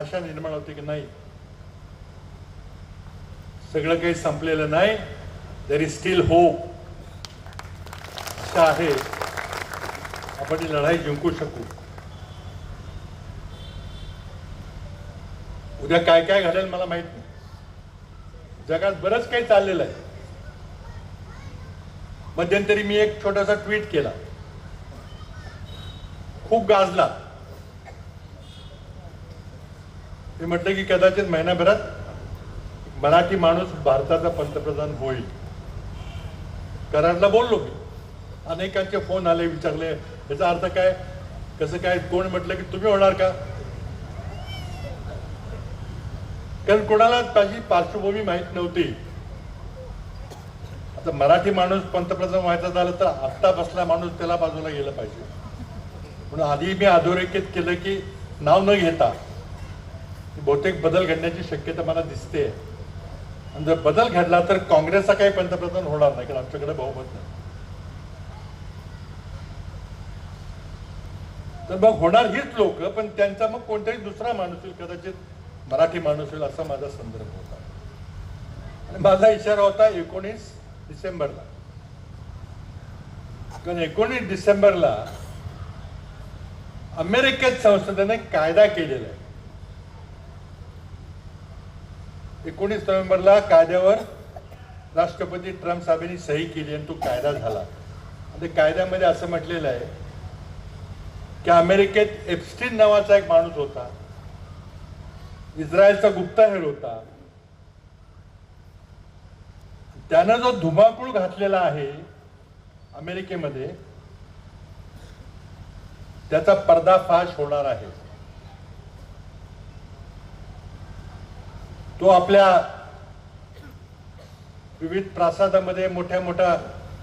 आशा निर्माण होते की नाही? सगळं काही संपलेलं नाही देर इज स्टील होप आशा आहे. आपण ही लढाई जिंकू शकू. उद्या काय काय घडेल मला माहीत नाही. जगात बरंच काही चाललेलं आहे. मध्यंतरी मी एक छोटासा ट्विट केला. खूप गाजला. मी म्हटलं की कदाचित महिन्याभरात मराठी माणूस भारताचा पंतप्रधान होईल. कराडला बोललो मी. अनेकांचे फोन आले विचारले. याचा अर्थ काय? कसं काय? कोण म्हटलं की तुम्ही होणार का? कारण कोणाला माझी पार्श्वभूमी माहीत नव्हती. आता मराठी माणूस पंतप्रधान व्हायचा झालं तर आत्ता बसला माणूस त्याला बाजूला गेलं पाहिजे. म्हणून आधी मी अधोरेखित केलं की नाव न घेता बहुतेक बदल घडण्याची शक्यता मला दिसते. आणि जर बदल घडला तर काँग्रेसचा काही पंतप्रधान होणार नाही कारण आमच्याकडे बहुमत नाही. तर मग होणार हीच लोक पण त्यांचा मग कोणताही दुसरा माणूस होईल कदाचित मराठी माणूस होईल असा माझा संदर्भ होता. आणि माझा इशारा होता एकोणीस डिसेंबरला. कारण एकोणीस डिसेंबरला अमेरिकेत संसदेने कायदा केलेला आहे. एकोणीस नोव्हेंबरला कायद्यावर राष्ट्रपती ट्रम्प साहेबांनी सही केली आणि तो कायदा झाला. आणि कायद्यामध्ये असं म्हटलेलं आहे की अमेरिकेत एप्स्टीन नावाचा एक माणूस होता. इस्रायलचा गुप्तहेर होता. त्यानं जो धुमाकूळ घातलेला आहे अमेरिकेमध्ये त्याचा पर्दाफाश होणार आहे. तो आपल्या विविध प्रासादामध्ये मोठ्या मोठ्या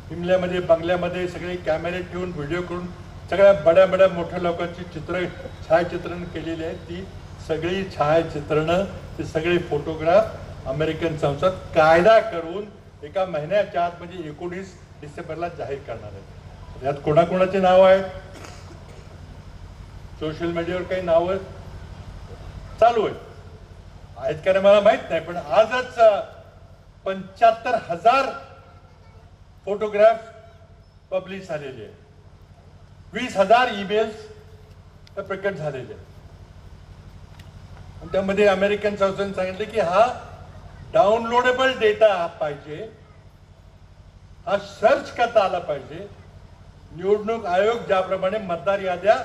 हिमल्यामध्ये बंगल्यामध्ये सगळे कॅमेरे ठेवून व्हिडिओ करून सगळ्या बड्या बड्या मोठ्या लोकांची चित्र छायाचित्रण केलेली आहेत ती सगळी छायाचित्रणं ते सगळे फोटोग्राफ अमेरिकन संसद कायदा करून एका महिन्याच्या आत म्हणजे एकोणीस डिसेंबरला जाहीर करणार आहेत यात कोणाकोणाचे नाव आहेत? सोशल मीडियावर काही नावं चालू आहेत. आहेत का नाही मला माहीत नाही पण आजच पंच्याहत्तर हजार फोटोग्राफ पब्लिश झालेले आहेत. वीस हजार ईमेल्स प्रकट झालेले आहेत. त्यामध्ये अमेरिकन संस्थेने सांगितले की हा डाउनलोडेबल डेटा पाहिजे हा सर्च करता आला पाहिजे. निवडणूक आयोग ज्याप्रमाणे मतदार याद्या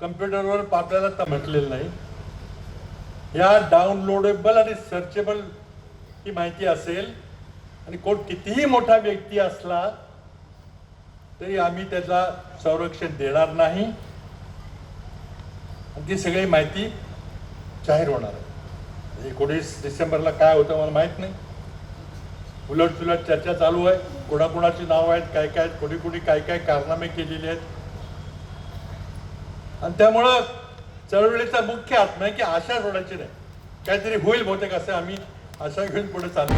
कम्प्युटरवर पाठवायला तर म्हटलेलं नाही. या डाउनलोडेबल आणि सर्चेबल ही माहिती असेल आणि कोण कितीही मोठा व्यक्ती असला तरी आम्ही त्याचा संरक्षण देणार नाही. आणि ती सगळी माहिती जाहीर होणार आहे. म्हणजे एकोणीस डिसेंबरला काय होतं मला माहीत नाही. उलट सुलट चर्चा चालू आहे. कोणाकोणाची नावं आहेत काय काय कोणी कोणी काय काय कारनामे केलेले आहेत. आणि त्यामुळं चळवळीचा मुख्य आत्मा आहे की आशा सोडायची नाही. काहीतरी होईल बहुतेक असं आम्ही आशा घेऊन पुढे चालू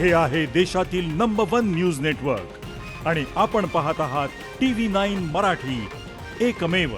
हे आहे देशातील नंबर वन न्यूज नेटवर्क आणि आपण पाहत आहात टी व्ही नाईन मराठी. एकमेव.